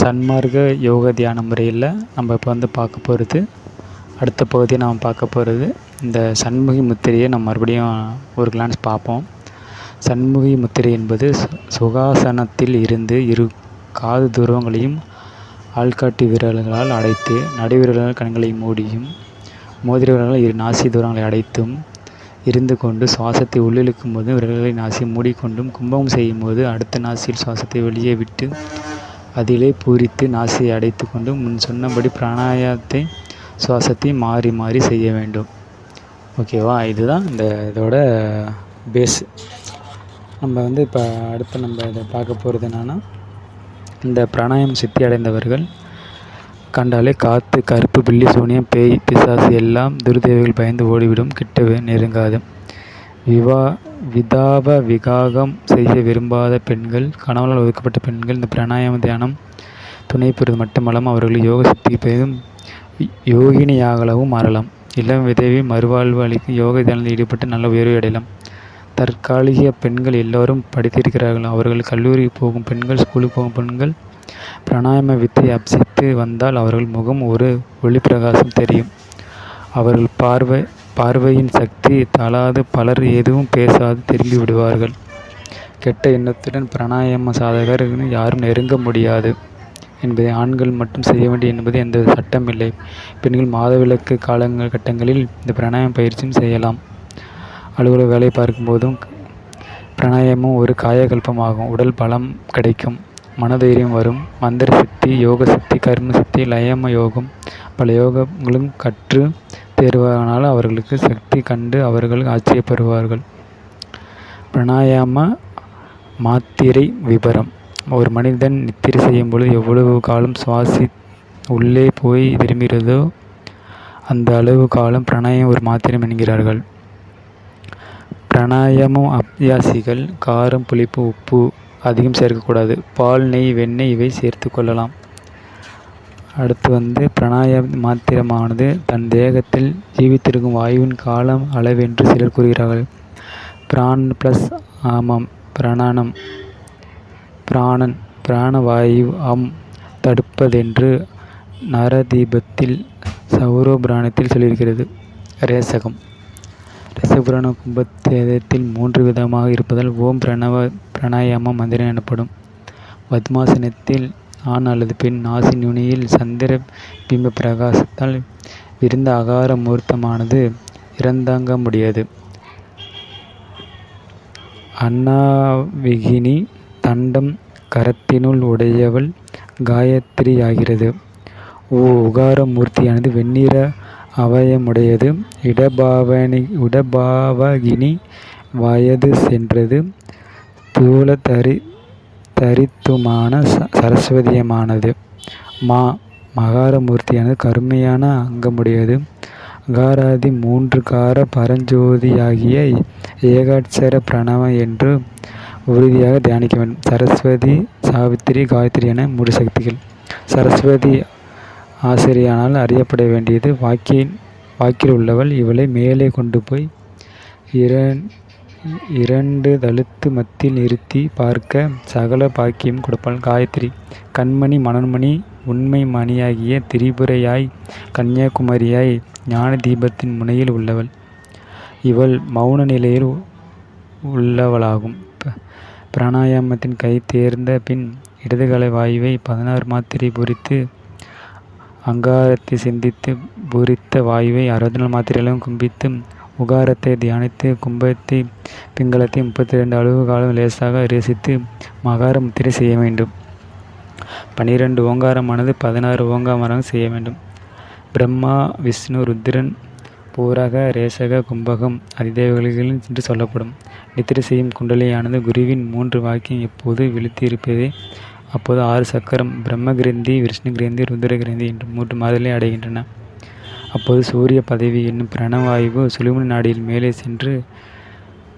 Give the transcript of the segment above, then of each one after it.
சன்மார்க்க யோக தியான முறையில் நம்ம இப்போ வந்து பார்க்க போகிறது அடுத்த பகுதியை நாம் பார்க்க போகிறது இந்த சண்முகி முத்திரையை நம்ம மறுபடியும் ஒரு கிளான்ஸ் பார்ப்போம். சண்முகி முத்திரை என்பது சு- சுகாசனத்தில் இருந்து இரு காது துருவங்களையும் ஆள்காட்டி விரல்களால் அடைத்து நடுவிரல்கள் கண்களை மூடியும் மோதிர விரல்கள் இரு நாசி துரங்களை அடைத்தும் இருந்து கொண்டு சுவாசத்தை உள்ளிழுக்கும் போதும் விரல்களை நாசி மூடிக்கொண்டும் கும்பம் செய்யும் போது அடுத்த நாசியில் சுவாசத்தை வெளியே விட்டு அதிலே பூரித்து நாசியை அடைத்து கொண்டு முன் சொன்னபடி பிராணாயத்தை சுவாசத்தை மாறி மாறி செய்ய வேண்டும். ஓகேவா இதுதான் இந்த இதோட பேஸ் நம்ம வந்து இப்போ அடுத்து நம்ம இதை பார்க்க போகிறது என்னென்னா இந்த பிராணாயம் சித்தி அடைந்தவர்கள் கண்டாலே காற்று கருப்பு பில்லி சூனியம் பேய் பிசாசு எல்லாம் துர்தேவிகள் பயந்து ஓடிவிடும். கிட்டவே நெருங்காது. விவா விதாப விகாகம் செய்ய விரும்பாத பெண்கள் கணவனால் ஒதுக்கப்பட்ட பெண்கள் இந்த பிராணாயாம தியானம் துணை பெறுவது மட்டுமல்லாமல் அவர்கள் யோக சக்தி பெரிதும் யோகினியாகவும் மாறலாம். இளம் விதவி மறுவாழ்வு அளிக்கும் யோக தியானத்தில் ஈடுபட்டு நல்ல உயர்வை அடையலாம். தற்காலிக பெண்கள் எல்லோரும் படித்திருக்கிறார்கள். அவர்கள் கல்லூரிக்கு போகும் பெண்கள் ஸ்கூலுக்கு போகும் பெண்கள் பிராணாயாம வித்தை அப்சித்து வந்தால் அவர்கள் முகம் ஒரு ஒளிப்பிரகாசம் தெரியும். அவர்கள் பார்வை பார்வையின் சக்தி தளாது பலர் எதுவும் பேசாது திரும்பி விடுவார்கள். கெட்ட எண்ணத்துடன் பிராணாயாம சாதகர் யாரும் நெருங்க முடியாது. என்பதை ஆண்கள் மட்டும் செய்ய வேண்டும் என்பது எந்த சட்டம் இல்லை. பெண்கள் மாதவிலக்கு காலங்கள் கட்டங்களில் இந்த பிராணாயாம பயிற்சியும் செய்யலாம். அலுவலக வேலை பார்க்கும்போதும் பிராணாயாமம் ஒரு காயகல்பமாகும். உடல் பலம் கிடைக்கும். மனதைரியம் வரும். மந்திர சக்தி யோக சக்தி கர்ம சக்தி லயம யோகம் பல யோகங்களும் கற்று தேர்வானால் அவர்களுக்கு சக்தி கண்டு அவர்கள் ஆச்சரியப்படுவார்கள் பிராணாயாம மாத்திரை விபரம். ஒரு மனிதன் நித்திரை செய்யும் பொழுது எவ்வளவு காலம் சுவாசி உள்ளே போய் திரும்புகிறதோ அந்த அளவு காலம் பிராணாயம் ஒரு மாத்திரம் என்கிறார்கள். பிராணாயாமம் அபியாசிகள் காரம் புளிப்பு உப்பு அதிகம் சேர்க்கக்கூடாது. பால் நெய் வெண்ணெய் இவை சேர்த்து கொள்ளலாம். அடுத்து வந்து பிராணாயாம மாத்திரமானது தன் தேகத்தில் ஜீவித்திருக்கும் வாயுவின் காலம் அளவென்று சிலர் கூறுகிறார்கள். பிரான் ப்ளஸ் ஆமாம் பிராணனம் பிராணன் பிராணவாயு அம் தடுப்பதென்று நரதீபத்தில் சௌரபிராணத்தில் சொல்லியிருக்கிறது. ரேசகம். ரசபுராண கும்பத்தேதத்தில் மூன்று விதமாக இருப்பதால் ஓம் பிரணவ பிராணாயாமம் மந்திரம் எனப்படும். பத்மாசனத்தில் ஆண் அல்லது பெண் நாசி நுனியில் சந்திர பிம்ப பிரகாசத்தால் விருந்த அகார மூர்த்தமானது இறந்தாங்க முடியாது. அண்ணாவிகினி தண்டம் கரத்தினுள் உடையவள் காயத்ரியாகிறது. ஓ உகார மூர்த்தியானது வெண்ணிற அவயமுடையது. இடபாவனி இடபாவகினி வயது சென்றது. தூல தரி தரித்துமான ச- சரஸ்வதியமானது. மா மகாரமூர்த்தியானது கருமையான அங்கமுடையது. அகாராதி மூன்று கார பரஞ்சோதியாகிய ஏகாட்சர பிரணவ என்று உறுதியாக தியானிக்க வேண்டும் சரஸ்வதி சாவித்திரி காயத்ரி என மூன்று சக்திகள். சரஸ்வதி ஆசிரியானால் அறியப்பட வேண்டியது. வாக்கின் வாக்கில் உள்ளவள் இவளை மேலே கொண்டு போய் இரண் இரண்டு தழுத்து மத்தியில் நிறுத்தி பார்க்க சகல பாக்கியம் கொடுப்பாள் காயத்ரி. கண்மணி மனோன்மணி உண்மை மணியாகிய திரிபுரையாய் கன்னியாகுமரியாய் ஞான தீபத்தின் முனையில் உள்ளவள். இவள் மௌன நிலையில் உள்ளவளாகும். பிராணாயாமத்தின் கை தேர்ந்த பின் இடதுகலை வாயுவை பதினாறு மாத்திரை பொறித்து அங்காரத்தை சிந்தித்து பொறித்த வாயுவை அறுபத்தி நாலு மாத்திரைகளும் கும்பித்து உகாரத்தை தியானித்து கும்பத்தை பிங்களத்தை முப்பத்தி ரெண்டு அளவு காலம் லேசாக ரசித்து மகார முத்திரை செய்ய வேண்டும். பனிரெண்டு ஓங்காரமானது பதினாறு ஓங்காமரம் செய்ய வேண்டும். பிரம்மா விஷ்ணு ருத்திரன் பூரக ரேசக கும்பகம் அதிதேவர்களில் என்று சொல்லப்படும். நித்திரை செய்யும் குண்டலியானது குருவின் மூன்று வாக்கியம் எப்போது விழித்திருப்பதே? அப்போது ஆறு சக்கரம் பிரம்ம கிரந்தி விஷ்ணு கிரந்தி ருத்ர கிரந்தி என்று மூன்று மாதங்களை அடைகின்றன. அப்போது சூரிய பதவி என்னும் பிரணவாயு சுழுமுனை நாடியில் மேலே சென்று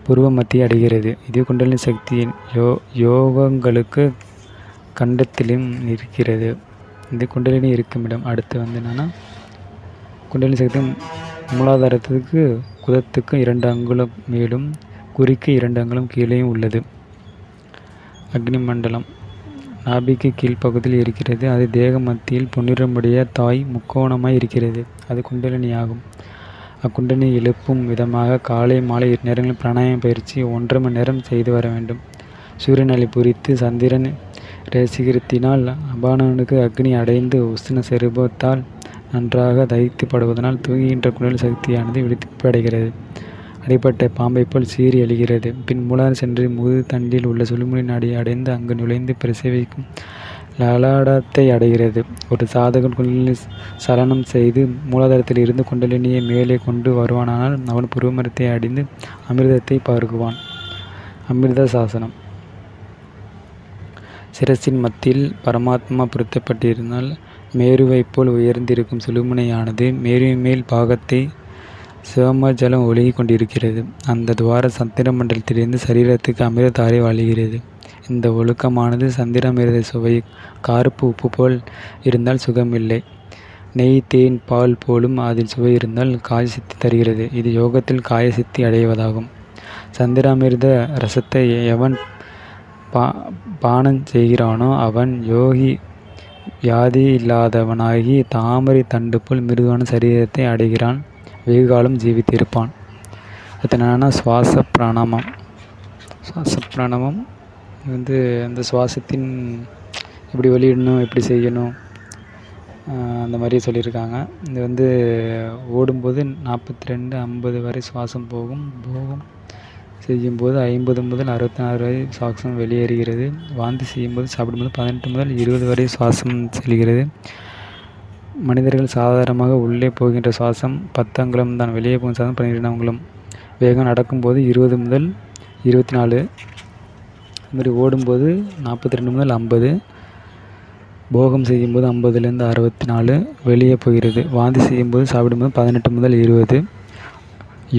பூர்வ மத்திய அடைகிறது. இது குண்டலின் சக்தியின் யோ யோகங்களுக்கு கண்டத்திலும் இருக்கிறது இது குண்டலினி இருக்கும் இடம். அடுத்து வந்து என்னென்னா குண்டலினி சக்தி மூலாதாரத்துக்கு குதத்துக்கு இரண்டு அங்குலம் மேலும் குறிக்கு இரண்டு அங்குலம் கீழேயும் உள்ளது. அக்னி மண்டலம் நாபிக்கு கீழ்ப்பகுதியில் இருக்கிறது. அது தேக மத்தியில் பொன்னிறமுடைய தாய் முக்கோணமாய் இருக்கிறது. அது குண்டலினி ஆகும் அக்குண்டலினி எழுப்பும் விதமாக காலை மாலை இரு நேரங்களில் பிராணாயம் பயிற்சி ஒன்றரை மணி நேரம் செய்து வர வேண்டும். சூரியனை பொறித்து சந்திரன் ரசிகரத்தினால் அபானனுக்கு அக்னி அடைந்து உஷ்ண செருபத்தால் நன்றாக தைத்துப்படுவதனால் தூங்குகின்ற குண்டல் சக்தியானது விழிப்படைகிறது அடிப்பட்ட பாம்பை போல் சீறி எழுகிறது பின் மூலார் சென்று முது தண்டில் உள்ள சுழுமுனை நாடியை அடைந்து அங்கு நுழைந்து பிரசவிக்கும் லலாடத்தை அடைகிறது. ஒரு சாதகன் குண்டலினி சலனம் செய்து மூலாதாரத்தில் இருந்து குண்டலினியை மேலே கொண்டு வருவானானால் அவன் புருவமரத்தை அடைந்து அமிர்தத்தை பார்க்குவான் அமிர்த சாசனம். சிரசின் மத்தியில் பரமாத்மா பொருத்தப்பட்டிருந்தால் மேருவைப் போல் உயர்ந்திருக்கும் சுழுமுனையானது மேருவின் மேல் பாகத்தை சிவமஜலம் ஒழுகிக் கொண்டிருக்கிறது. அந்த துவார சந்திர மண்டலத்திலிருந்து சரீரத்துக்கு அமிர்தாரை வாழுகிறது இந்த ஒழுக்கமானது சந்திரமிரத சுவை காருப்பு உப்பு போல் இருந்தால் சுகமில்லை. நெய் தேன் பால் போலும் அதில் சுவை இருந்தால் காயசித்தி தருகிறது. இது யோகத்தில் காயசித்தி அடைவதாகும். சந்திராமிர்த ரசத்தை எவன் பா பானம் செய்கிறானோ அவன் யோகி வியாதி இல்லாதவனாகி தாமரை தண்டு போல் மிருதுவான சரீரத்தை அடைகிறான். வெகுகாலம் ஜீவித்திருப்பான். அது என்னென்னா சுவாச பிராணாமம் சுவாச பிராணாமம் வந்து அந்த சுவாசத்தின் எப்படி வெளியிடணும் எப்படி செய்யணும் அந்த மாதிரி சொல்லியிருக்காங்க. இது வந்து ஓடும்போது நாற்பத்தி ரெண்டு ஐம்பது வரை சுவாசம் போகும். போகும். செய்யும்போது ஐம்பது முதல் அறுபத்தி நாலு வரை சுவாசம் வெளியேறுகிறது. வாந்தி செய்யும்போது சாப்பிடும்போது பதினெட்டு முதல் இருபது வரை சுவாசம் செல்கிறது. மனிதர்கள் சாதாரணமாக உள்ளே போகின்ற சுவாசம் பத்து அங்குலம் தான். வெளியே போகும் சுவாசம் பன்னிரெண்டு அங்குலம் வேகம் நடக்கும்போது இருபது முதல் இருபத்தி நாலு இதுமாதிரி ஓடும்போது நாற்பத்தி ரெண்டு முதல் ஐம்பது. போகம் செய்யும்போது ஐம்பதுலேருந்து அறுபத்தி நாலு வெளியே போகிறது. வாந்தி செய்யும்போது சாப்பிடும்போது பதினெட்டு முதல் இருபது.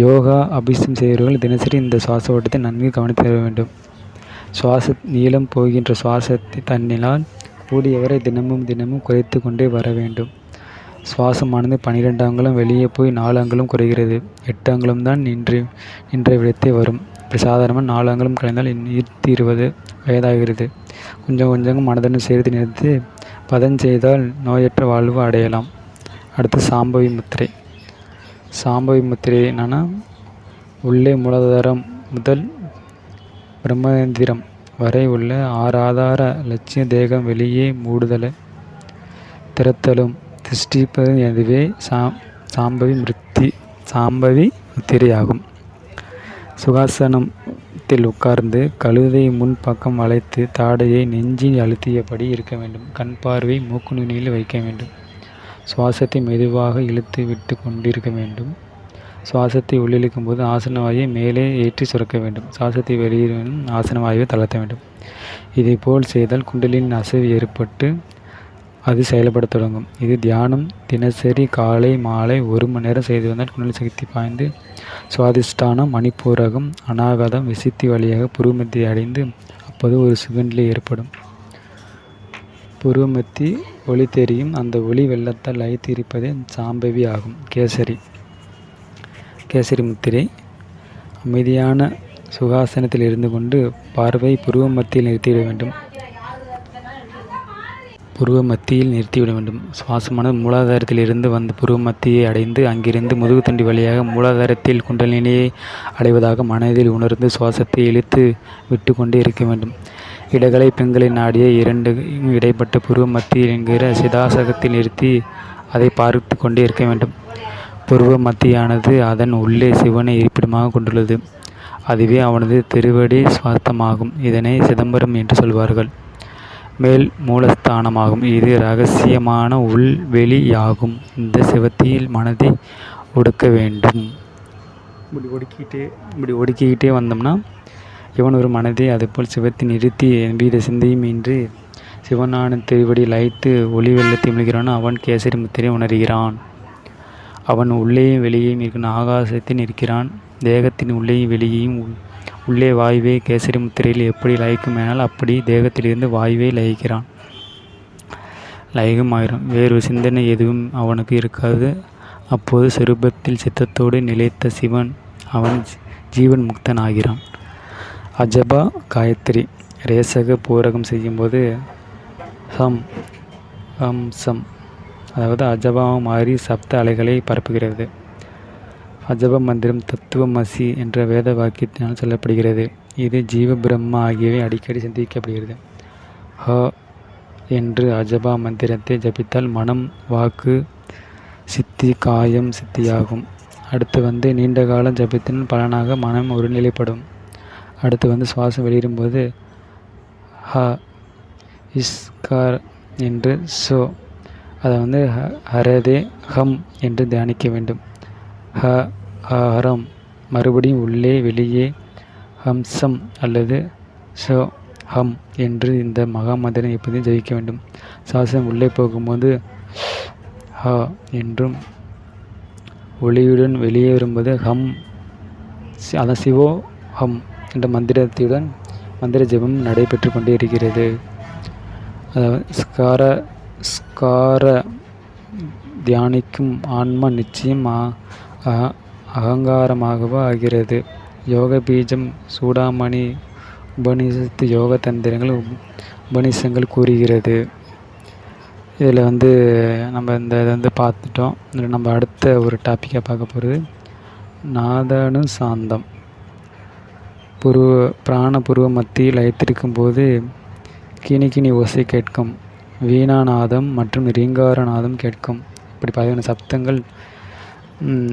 யோகா அபிஷம் செய்கிறவர்கள் தினசரி இந்த சுவாச ஓட்டத்தை நன்கு கவனித்து வர வேண்டும். சுவாச நீளம் போகின்ற சுவாசத்தை தண்ணினால் கூடியவரை தினமும் தினமும் குறைத்து கொண்டே வர வேண்டும். சுவாசமானது. பன்னிரெண்டு அங்குலம் வெளியே போய் நாலு அங்குலம் குறைகிறது. எட்டு அங்குலம் தான் நின்று நின்ற விடத்தே வரும். இப்படி சாதாரணமாக நாலு அங்குலம் கலைந்தால் நூற்றி இருபது வயதாகிறது. கொஞ்சம் கொஞ்சம் மனதுடன் சேர்த்து நிறுத்தி பதம் செய்தால் நோயற்ற வாழ்வு அடையலாம். அடுத்து சாம்பவி முத்திரை. சாம்பவி முத்திரை என்னென்னா உள்ளே மூலாதாரம் முதல் பிரம்மேந்திரம் வரை உள்ள ஆறு ஆதார லட்சிய தேகம் வெளியே மூடுதலை திறத்தலும். திருஷ்டிப்பதும் எதுவே சா சாம்பவி மிருத்தி சாம்பவி முத்திரையாகும். சுகாசனத்தில் உட்கார்ந்து கழுதை முன் பக்கம் வளைத்து தாடையை நெஞ்சில் அழுத்தியபடி இருக்க வேண்டும். கண் பார்வை மூக்கு நுனியில் வைக்க வேண்டும். சுவாசத்தை மெதுவாக இழுத்து விட்டு கொண்டிருக்க வேண்டும். சுவாசத்தை உள்ளிழுக்கும் போது ஆசன வாயுவை மேலே ஏற்றி சுரக்க வேண்டும். சுவாசத்தை வெளியேறும் ஆசனவாயுவை ஆசன வாயுவை தளர்த்த வேண்டும். இதைப்போல் செய்தால் குண்டலின் அசைவு ஏற்பட்டு அது செயல்படத் தொடங்கும். இது தியானம். தினசரி காலை மாலை ஒரு மணி நேரம் செய்து வந்தால் குணல் சக்தி பாய்ந்து சுவாதிஷ்டானம் மணிப்பூரகம் அனாகதம் விசித்தி வழியாக புருவமத்தியை அடைந்து அப்போது ஒரு சுகநிலை ஏற்படும். புருவமத்தி ஒளி தெரியும். அந்த ஒளி வெள்ளத்தால் லயித்து சாம்பவி ஆகும். கேசரி. கேசரி முத்திரை. அமைதியான சுகாசனத்தில் இருந்து கொண்டு பார்வை புருவமத்தியில் நிறுத்திவிட வேண்டும். புருவ மத்தியில் நிறுத்திவிட வேண்டும். சுவாசமானது மூலாதாரத்திலிருந்து வந்து புருவ மத்தியை அடைந்து அங்கிருந்து முதுகுத்தண்டி வழியாக மூலாதாரத்தில் குண்டலினியை அடைவதாக மனதில் உணர்ந்து சுவாசத்தை இழுத்து விட்டு கொண்டே இருக்க வேண்டும். இடகலை பெண்களை நாடிய இரண்டு இடைப்பட்ட புருவ மத்தியில் என்கிற சிதாசகத்தில் நிறுத்தி அதை பார்த்து கொண்டே இருக்க வேண்டும். புருவ மத்தியானது அதன் உள்ளே சிவனை இருப்பிடமாக கொண்டுள்ளது. அதுவே அவனது திருவடி சுவாஸ்தமாகும் இதனை சிதம்பரம் என்று சொல்வார்கள். மேல் மூலஸ்தானமாகும். இது ரகசியமான உள்வெளியாகும் இந்த சிவத்தியில் மனதை ஒடுக்க வேண்டும். இப்படி ஒடுக்கிட்டே இப்படி ஒடுக்கிக்கிட்டே வந்தோம்னா இவன் ஒரு மனதை அதுபோல் சிவத்தை நிறுத்தி வீத சிந்தையும் இன்றி சிவனான திருவடி லைத்து ஒளி வெள்ளத்தை மிழ்கிறானோ அவன் கேசரி முத்திரை உணர்கிறான். அவன் உள்ளேயும் வெளியேயும் இருக்கிற ஆகாசத்தில் இருக்கிறான் தேகத்தின் உள்ளேயும் வெளியேயும் உள்- உள்ளே வாயுவை கேசரி முத்திரையில் எப்படி லயிக்குமேனால் அப்படி தேகத்திலிருந்து வாயுவை லயிக்கிறான். லயிகமாயிரும் வேறு சிந்தனை எதுவும் அவனுக்கு இருக்காது. அப்போது சிறுபத்தில் சித்தத்தோடு நிலைத்த சிவன் அவன் ஜீவன் முக்தன் ஆகிறான் அஜபா காயத்ரி. ரேசக பூரகம் செய்யும்போது ஹம் ஹம் சம். அதாவது அஜபாவும் மாறி சப்த அலைகளை பரப்புகிறது. அஜப மந்திரம் தத்துவமசி என்ற வேத வாக்கியத்தினால் சொல்லப்படுகிறது. இது ஜீவ பிரம்மா ஆகியவை அடிக்கடி சிந்திக்கப்படுகிறது. ஹ என்று அஜபா மந்திரத்தை ஜபித்தால் மனம் வாக்கு சித்தி காயம் சித்தியாகும். அடுத்து வந்து நீண்ட காலம் ஜபித்தின் பலனாக மனம் ஒருநிலைப்படும். அடுத்து வந்து சுவாசம் வெளியிடும்போது ஹ இஸ்கார் என்று சோ அதை வந்து ஹ ஹரதே ஹம் என்று தியானிக்க வேண்டும். ஹ ஹரம் மறுபடியும் உள்ளே வெளியே ஹம்சம் அல்லது ஷோ ஹம் என்று இந்த மகா மந்திரம் எப்போதும் ஜெயிக்க வேண்டும். சுவாசம் உள்ளே போகும்போது ஹ என்றும் ஒளியுடன் வெளியே வரும்போது ஹம் சி- அதான் சிவோ ஹம் என்ற மந்திரத்துடன் மந்திர ஜெபம் நடைபெற்று கொண்டே இருக்கிறது. அதாவது ஸ்கார ஸ்கார தியானிக்கும் ஆன்மா நிச்சயம் ஆ- அகங்காரமாகவோ ஆகிறது? யோக பீஜம் சூடாமணி உபநிஷத்து யோக தந்திரங்கள் உபநிஷங்கள் கூறுகிறது. இதில் வந்து நம்ம இந்த இதை வந்து பார்த்துட்டோம். இதில் நம்ம அடுத்த ஒரு டாப்பிக்கை பார்க்க போகிறது. நாதனு சாந்தம். புருவ பிராண புருவ மத்தியில் லயத்திருக்கும் போது கிணி ஓசை கேட்கும். வீணாநாதம் மற்றும் ரீங்காரநாதம் கேட்கும். இப்படி பதினொன்று சப்தங்கள்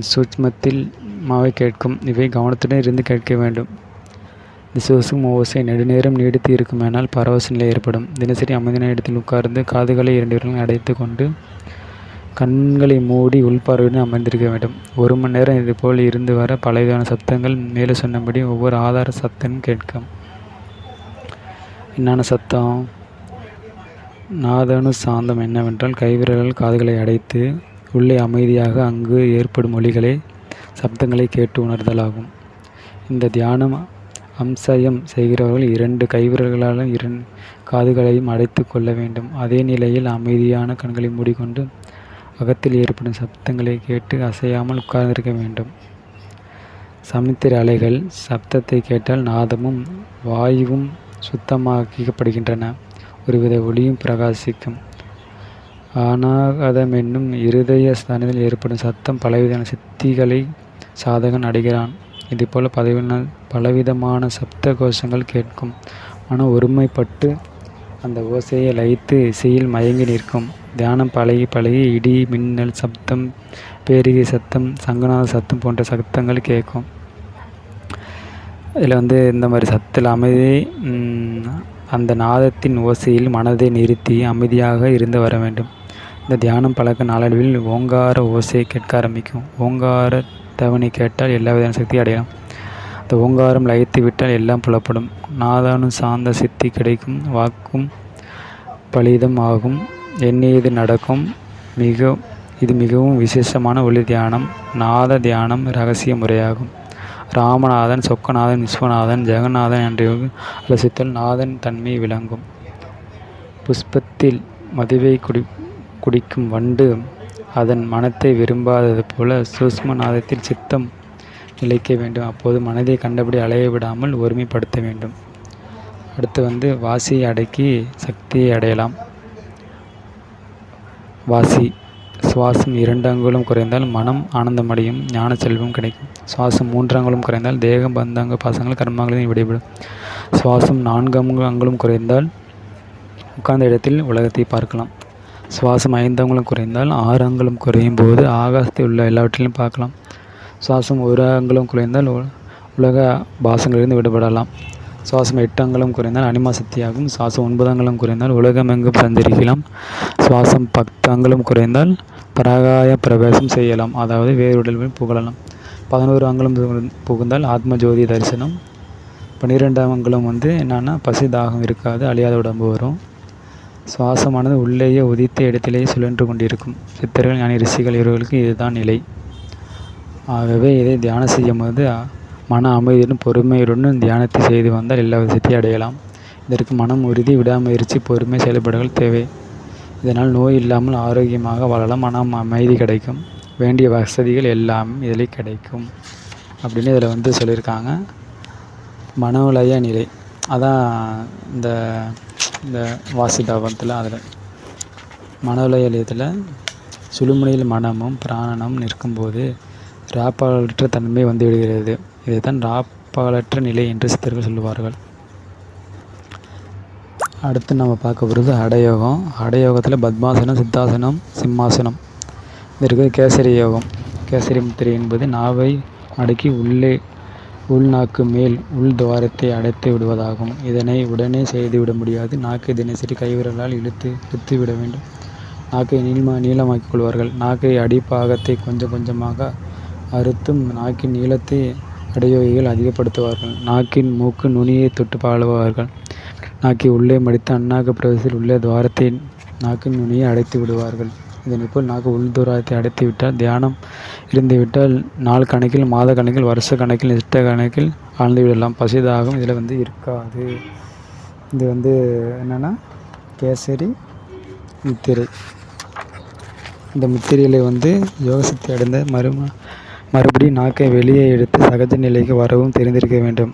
சூட்சமத்தில் மாவை கேட்கும். இவை கவனத்துடன் இருந்து கேட்க வேண்டும். இந்த சுசும் ஓசை நெடுநேரம் நீடித்து இருக்குமானால் பரவச நிலை ஏற்படும். தினசரி அமைதியான இடத்தில் உட்கார்ந்து காதுகளை இரண்டு விரல்களும் அடைத்து கொண்டு கண்களை மூடி உள்பார்வையுடன் அமர்ந்திருக்க வேண்டும். ஒரு மணி நேரம் இதுபோல் இருந்து வர பலவிதமான சத்தங்கள் மேலே சொன்னபடி ஒவ்வொரு ஆதார சத்தமும் கேட்கும். என்னென்ன சத்தம்? நாதனு சாந்தம் என்னவென்றால் கைவிரல்கள் காதுகளை அடைத்து உள்ளே அமைதியாக அங்கு ஏற்படும் ஒலிகளை சப்தங்களை கேட்டு உணர்தலாகும். இந்த தியானம் அம்சயம் செய்கிறவர்கள் இரண்டு கைவிரல்களாலும் இரண் காதுகளையும் அடைத்து கொள்ள வேண்டும். அதே நிலையில் அமைதியான கண்களை மூடிக்கொண்டு அகத்தில் ஏற்படும் சப்தங்களை கேட்டு அசையாமல் உட்கார்ந்திருக்க வேண்டும். சமுத்திர அலைகள் சப்தத்தை கேட்டால் நாதமும் வாயுவும் சுத்தமாக்கப்படுகின்றன ஒருவித ஒளியும் பிரகாசிக்கும். ஆனாகதம் என்னும் இருதய ஸ்தானத்தில் ஏற்படும் சத்தம் பலவிதமான சித்திகளை சாதகன் அடைகிறான் இதுபோல் பலவின பலவிதமான சப்த கோஷங்கள் கேட்கும். ஆனால் ஒருமைப்பட்டு அந்த ஓசையை லயித்து இசையில் மயங்கி நிற்கும். தியானம் பழகி பழகி இடி மின்னல் சப்தம் பேரிகை சத்தம் சங்கநாத சத்தம் போன்ற சத்தங்கள் கேட்கும். இதில் வந்து இந்த மாதிரி சத்தில் அமைதி அந்த நாதத்தின் ஓசையில் மனதை நிறுத்தி அமைதியாக இருந்து வர வேண்டும். இந்த தியானம் பழக்க நாளடைவில் ஓங்கார ஓசையை கேட்க ஆரம்பிக்கும். ஓங்கார தவணை கேட்டால் எல்லா விதமான சக்தி அடையலாம். அந்த ஓங்காரம் லயித்து விட்டால் எல்லாம் புலப்படும். நாதானும் சாந்த சித்தி கிடைக்கும். வாக்கும் பலிதம் ஆகும். எண்ணியது நடக்கும்? மிக இது மிகவும் விசேஷமான ஒளி தியானம். நாத தியானம் ரகசிய முறையாகும். ராமநாதன் சொக்கநாதன் விஸ்வநாதன் ஜெகநாதன் என்ற அலசித்தல் நாதன் தன்மை விளங்கும். புஷ்பத்தில் மதுவை குடி குடிக்கும் வண்டு அதன் மனத்தை விரும்பாதது போல சூஷ்ம நாதத்தில் சித்தம் நிலைக்க வேண்டும். அப்போது மனதை கண்டபடி அலைய விடாமல் ஒருமைப்படுத்த வேண்டும். அடுத்து வந்து வாசியை அடக்கி சக்தியை அடையலாம். வாசி. சுவாசம் இரண்டு அங்குலம் குறைந்தால் மனம் ஆனந்தமடையும் ஞான செல்வம் கிடைக்கும். சுவாசம் மூன்று அங்குலம் குறைந்தால் தேகம் பந்தாங்க பாசங்கள் கர்மங்களையும் விடைபடும் சுவாசம் நான்கு அங்கு அங்குலம் குறைந்தால் உட்கார்ந்த இடத்தில் உலகத்தை பார்க்கலாம். சுவாசம் ஐந்து குறைந்தால் ஆறு அங்குலம் குறையும் போது ஆகாசத்தில் உள்ள எல்லாவற்றிலும் பார்க்கலாம். சுவாசம் ஒரு அங்குலம் குறைந்தால் உலக பாசங்களிலிருந்து விடுபடலாம். சுவாசம் எட்டு அங்கலம் குறைந்தால் அனிமா சக்தியாகும். சுவாசம் ஒன்பது அங்கலம் குறைந்தால் உலகம் எங்கும் சஞ்சரிக்கலாம் சுவாசம் பத்து அங்குலம் குறைந்தால் பராகாய பிரவேசம் செய்யலாம். அதாவது வேறு உடல்களில் புகழலாம். பதினோரு அங்கலம் புகு- புகுந்தால் ஆத்ம ஜோதி தரிசனம். பன்னிரெண்டாம் அங்குலம் வந்து என்னென்னா பசி தாகம் இருக்காது அழியாத உடம்பு வரும். சுவாசமானது உள்ளேயே உதித்த இடத்திலேயே சுழன்று கொண்டிருக்கும். சித்தர்கள் ஞானி ரிஷிகள் இவர்களுக்கு இதுதான் நிலை. ஆகவே இதை தியானம் செய்யும்போது மன அமைதியுடன் பொறுமையுடன் தியானத்தை செய்து வந்தால் எல்லா விதத்தையும் அடையலாம். இதற்கு மனம் உறுதி விடாமுயற்சி பொறுமை செயல்பாடுகள் தேவை. இதனால் நோய் இல்லாமல் ஆரோக்கியமாக வாழலாம். மனம் அமைதி கிடைக்கும். வேண்டிய வசதிகள் எல்லாம் இதில் கிடைக்கும். அப்படின்னு இதில் வந்து சொல்லியிருக்காங்க. மனோலய நிலை. அதான் இந்த இந்த வாசிதாபத்தில் அதில் மனோலயத்தில் சுழுமுனையில் மனமும் பிராணனும் நிற்கும்போது ராப்பாளற்ற தன்மை வந்து விடுகிறது. இதைத்தான் ராப்பாளற்ற நிலை என்று சித்தர்கள் சொல்லுவார்கள். அடுத்து நம்ம பார்க்க போகிறது அடயோகம். அடயோகத்தில் பத்மாசனம் சித்தாசனம் சிம்மாசனம். இதற்கு கேசரி யோகம். கேசரி முத்திரை என்பது நாவை அடக்கி உள்ளே உள்நாக்கு மேல் உள் துவாரத்தை அடைத்து விடுவதாகும். இதனை உடனே செய்துவிட முடியாது. நாக்கை தினசரி கைவிரலால் இழுத்து இழுத்து விட வேண்டும். நாக்கை நீளமா நீளமாக்கிக் கொள்வார்கள். நாக்கை அடிப்பாகத்தை கொஞ்சம் கொஞ்சமாக அறுத்தும் நாக்கின் நீளத்தை அடையோகிகள் அதிகப்படுத்துவார்கள். நாக்கின் மூக்கு நுனியை தொட்டு பாழுவார்கள் நாக்கை உள்ளே மடித்து அண்ணாக்கு பிரதேசத்தில் உள்ள துவாரத்தை நாக்கின் நுனியை அடைத்து விடுவார்கள். இதனை போல் நாக்கு உள் துவாரத்தை அடைத்து விட்டால் தியானம் இருந்துவிட்டால் நாள் கணக்கில் மாத கணக்கில் வருஷ கணக்கில் நிஷ்ட கணக்கில் ஆழ்ந்து விடலாம். பசிதாகம் இதில் வந்து இருக்காது. இது வந்து என்னென்னா கேசரி முத்திரை. இந்த முத்திரையில் வந்து யோகசக்தி அடைந்த மறும மறுபடியும் நாக்கை வெளியே எடுத்து சகஜ நிலைக்கு வரவும் தெரிந்திருக்க வேண்டும்.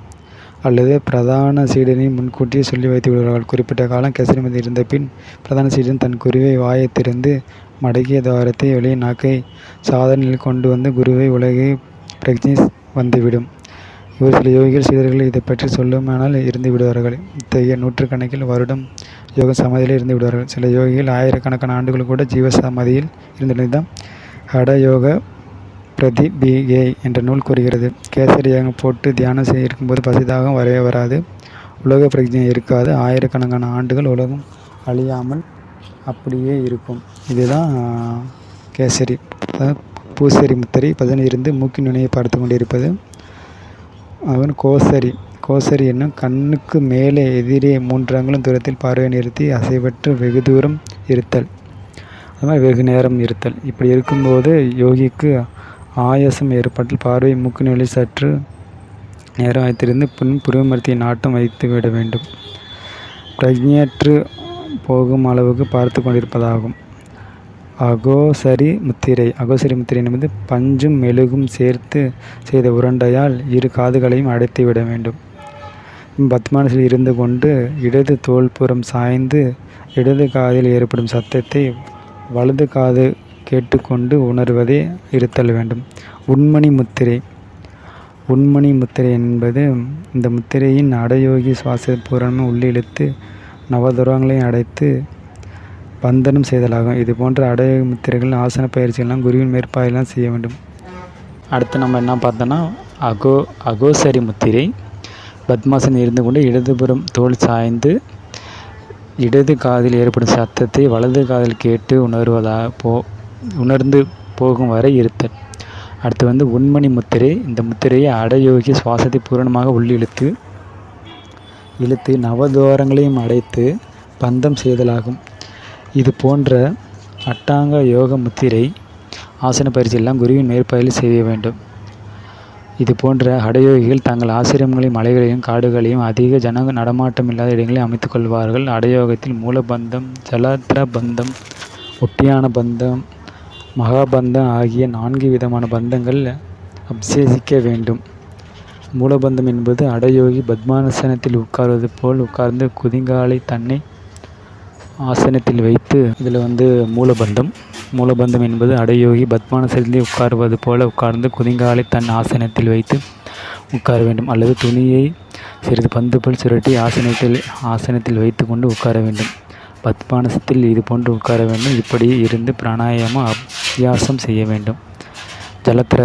அல்லது பிரதான சீடனை முன்கூட்டியே சொல்லி வைத்து விடுவார்கள். குறிப்பிட்ட காலம் கேசரிமதி இருந்த பின் பிரதான சீடன் தன் குருவை வாயை திறந்து மடக்கிய துவாரத்தை வெளியே நாக்கை சாதனையில் கொண்டு வந்து குருவை உலகை பிரஜை வந்துவிடும். ஒரு சில யோகிகள் சீடர்கள் இதை பற்றி சொல்லுமானால் இருந்து விடுவார்கள். இத்தகைய நூற்றுக்கணக்கில் வருடம் யோக சமாதியில் இருந்து விடுவார்கள். சில யோகிகள் ஆயிரக்கணக்கான ஆண்டுகள் கூட ஜீவ சமாதியில் இருந்துள்ளது ஹட யோக பிரதிபிகை என்ற நூல் கூறுகிறது. கேசரியாக போட்டு தியானம் செய்ய இருக்கும்போது பசிதாகம் வரைய வராது. உலக பிரஜை இருக்காது. ஆயிரக்கணக்கான ஆண்டுகள் உலகம் அழியாமல் அப்படியே இருக்கும். இதுதான் கேசரி. பூசரி முத்தரி பதினிருந்து மூக்கின் நுனையை பார்த்து கொண்டிருப்பது. அவன் கோசரி. கோசரி என்னும் கண்ணுக்கு மேலே எதிரே மூன்று அங்குலம் தூரத்தில் பார்வை நிறுத்தி அசைவற்று வெகு தூரம் இருத்தல். அது மாதிரி வெகு நேரம் இருத்தல். இப்படி இருக்கும்போது யோகிக்கு ஆயாசம் ஏற்பட்டு பார்வை மூக்கு நிலை சற்று நேரம் வைத்திருந்து பின் புருவமர்த்தியை நாட்டம் வைத்து விட வேண்டும். பிரஜையற்று போகும் அளவுக்கு பார்த்து கொண்டிருப்பதாகும். அகோசரி முத்திரை. அகோசரி முத்திரை என்பது பஞ்சும் மெழுகும் சேர்த்து செய்த உருண்டையால் இரு காதுகளையும் அடைத்து விட வேண்டும். பத்மானசில் இருந்து கொண்டு இடது தோல்புறம் சாய்ந்து இடது காதில் ஏற்படும் சத்தத்தை வலது காது கேட்டுக்கொண்டு உணர்வதே இருத்தல் வேண்டும். உண்மணி முத்திரை. உண்மணி முத்திரை என்பது இந்த முத்திரையின் அடயோகி சுவாச பூரணம் உள்ளிழுத்து நவதுரங்களையும் அடைத்து பந்தனம் செய்தலாகும். இது போன்ற அடைய முத்திரைகள் ஆசன பயிற்சிகள்லாம் குருவின் மேற்பார்வையெல்லாம் செய்ய வேண்டும். அடுத்து நம்ம என்ன பார்த்தோன்னா அகோ அகோசரி முத்திரை. பத்மாசனம் இருந்து கொண்டு இடதுபுறம் தோல் சாய்ந்து இடது காதில் ஏற்படும் சத்தத்தை வலது காதில் கேட்டு உணர்வதா போ உணர்ந்து போகும் வரை இருத்தல். அடுத்து வந்து உண்மணி முத்திரை. இந்த முத்திரையை அடயோகி சுவாசத்தை பூரணமாக உள்ளிழுத்து இழுத்து நவதோரங்களையும் அடைத்து பந்தம் செய்தலாகும். இது போன்ற அட்டாங்க யோக முத்திரை ஆசன பயிற்சியெல்லாம் குருவின் மேற்பாயில் செய்ய வேண்டும். இது போன்ற அடயோகிகள் தங்கள் ஆசிரமங்களையும் மலைகளையும் காடுகளையும் அதிக ஜன நடமாட்டம் இல்லாத இடங்களில் அமைத்துக் கொள்வார்கள். அடயோகத்தில் மூலபந்தம் ஜலத்திர பந்தம் ஒட்டியான பந்தம் மகாபந்தம் ஆகிய நான்கு விதமான பந்தங்கள் அப்சேசிக்க வேண்டும். மூலபந்தம் என்பது அடயோகி பத்மாசனத்தில் உட்கார்வது போல் உட்கார்ந்து குதிங்காலை தன்னை ஆசனத்தில் வைத்து இதில் வந்து மூலபந்தம். மூலபந்தம் என்பது அடையோகி பத்மாசனத்தில் உட்காருவது போல உட்கார்ந்து குதிங்காலை தன் ஆசனத்தில் வைத்து உட்கார வேண்டும். அல்லது துணியை சிறிது பந்து போல் சுருட்டி ஆசனத்தில் ஆசனத்தில் வைத்து கொண்டு உட்கார வேண்டும். பத்மானசத்தில் இது போன்று உட்கார வேண்டும். இப்படி இருந்து பிராணாயாம அபியாசம் செய்ய வேண்டும். ஜலத்திர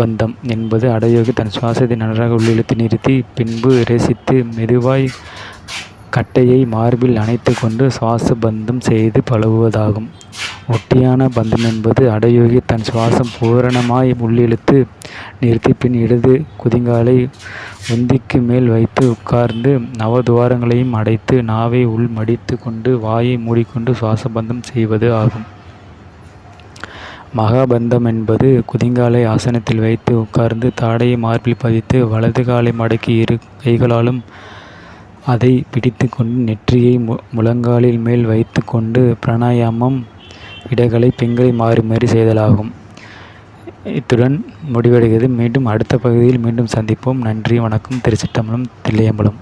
பந்தம் என்பது அடையோகி தன் சுவாசத்தை நன்றாக உள்ளிழுத்து நிறுத்தி பின்பு ரசித்து மெதுவாய் கட்டையை மார்பில் அணைத்து கொண்டு சுவாச பந்தம் செய்து பழகுவதாகும் ஒட்டியான பந்தம் என்பது அடயோகி தன் சுவாசம் பூரணமாய் உள்ளிழுத்து நிறுத்தி பின் இடது குதிங்காலை உந்திக்கு மேல் வைத்து உட்கார்ந்து நவதுவாரங்களையும் அடைத்து நாவை உள் மடித்து கொண்டு வாயை மூடிக்கொண்டு சுவாச பந்தம் செய்வது ஆகும். மகாபந்தம் என்பது குதிங்காலை ஆசனத்தில் வைத்து உட்கார்ந்து தாடையை மார்பில் பதித்து வலது காலை மடக்கி இரு கைகளாலும் அதை பிடித்து கொண்டு நெற்றியை மு முழங்காலில் மேல் வைத்து கொண்டு பிராணாயாமம் இடைகளை பெண்களை மாறி மாறி செய்தலாகும். இத்துடன் முடிவடைகிறது. மீண்டும் அடுத்த பகுதியில் மீண்டும் சந்திப்போம். நன்றி வணக்கம். திருச்சிட்டம்பலம் தில்லையம்பலம்.